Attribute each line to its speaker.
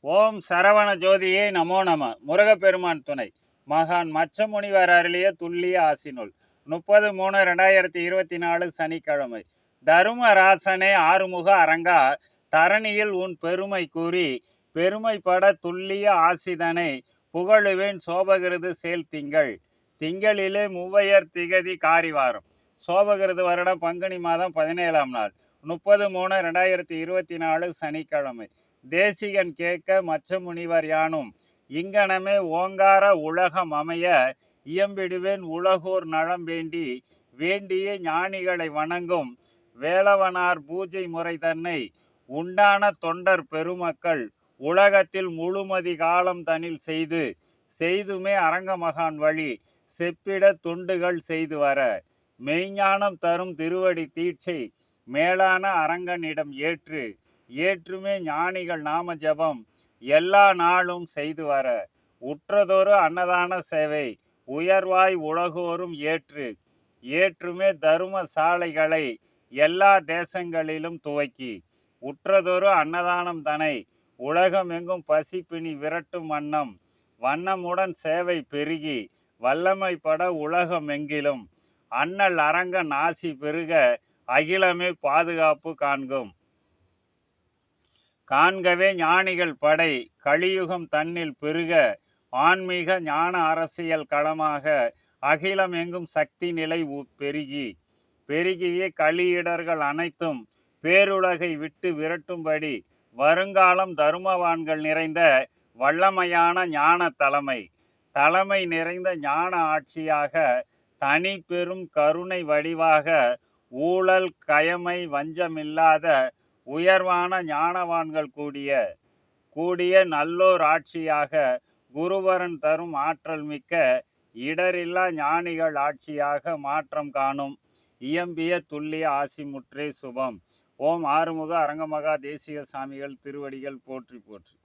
Speaker 1: ஓம் சரவண ஜோதியே நமோ நம. முருகப்பெருமான் துணை. மகான் மச்சமுனிவர் அருளிய துல்லிய ஆசினுள் முப்பது மூணு ரெண்டாயிரத்தி இருபத்தி நாலு சனிக்கிழமை. தருமராசனே ஆறுமுக அரங்கா. தரணியில் உன் பெருமை கூறி பெருமைப்பட துல்லிய ஆசிதனை புகழுவேன் சோபகிருது சேல் திங்கள். திங்களிலே மூவையர் திகதி காரிவாரம் சோபகிருது வருடம் பங்குனி மாதம் பதினேழாம் நாள். முப்பது மூணு ரெண்டாயிரத்தி இருபத்தி நாலு சனிக்கிழமை. தேசிகன் கேட்க மச்ச முனிவர் யானும் இங்கனமே ஓங்கார உலகம் அமைய இயம்பிடுவேன் உலகோர் நலம் வேண்டி வேண்டிய ஞானிகளை வணங்கும் வேலவனார் பூஜை முறை தன்னை உண்டான தொண்டர் பெருமக்கள் உலகத்தில் முழுமதி காலம் தனில் செய்து செய்துமே அரங்கமகான் வழி செப்பிட துண்டுகள் செய்து வர மெய்ஞானம் தரும் திருவடி தீட்சை மேலான அரங்கனிடம் ஏற்று ஏற்றுமே ஞானிகள் நாம ஜபம். எல்லா நாளும் செய்து வர. உற்றதொரு அன்னதான சேவை. உயர்வாய் உலகோரும் ஏற்று. ஏற்றுமே தரும சாலைகளை எல்லா தேசங்களிலும் துவக்கி. உற்றதொரு அன்னதானம் தனை. உலகமெங்கும் பசிப்பினி விரட்டும் வண்ணம். வண்ணமுடன் சேவை பெருகி. வல்லமைப்பட பட உலகமெங்கிலும். அண்ணல் அரங்க நாசி பெருக. அகிலமே பாதுகாப்பு காண்கும். காண்கவே ஞானிகள் படை கலியுகம் தன்னில் பெருக ஆன்மீக ஞான அரசியல் களமாக அகிலம் எங்கும் சக்தி நிலை உ- பெருகி. பெருகிய கலியிடர்கள் அனைத்தும் பேருலகை விட்டு விரட்டும்படி வருங்காலம் தருமவான்கள் நிறைந்த வல்லமையான ஞான தலைமை. தலைமை நிறைந்த ஞான ஆட்சியாக தனி பெரும் கருணை வடிவாக ஊழல் கயமை வஞ்சமில்லாத உயர்வான ஞானவான்கள் கூடிய கூடிய நல்லோர் ஆட்சியாக குருவரன் தரும் ஆற்றல் மிக்க இடரில்லா ஞானிகள் ஆட்சியாக மாற்றம் காணும் இயம்பிய துல்லிய ஆசிமுற்றே சுபம். ஓம் ஆறுமுக அரங்கமகா தேசிய சாமிகள் திருவடிகள் போற்றி போற்றி.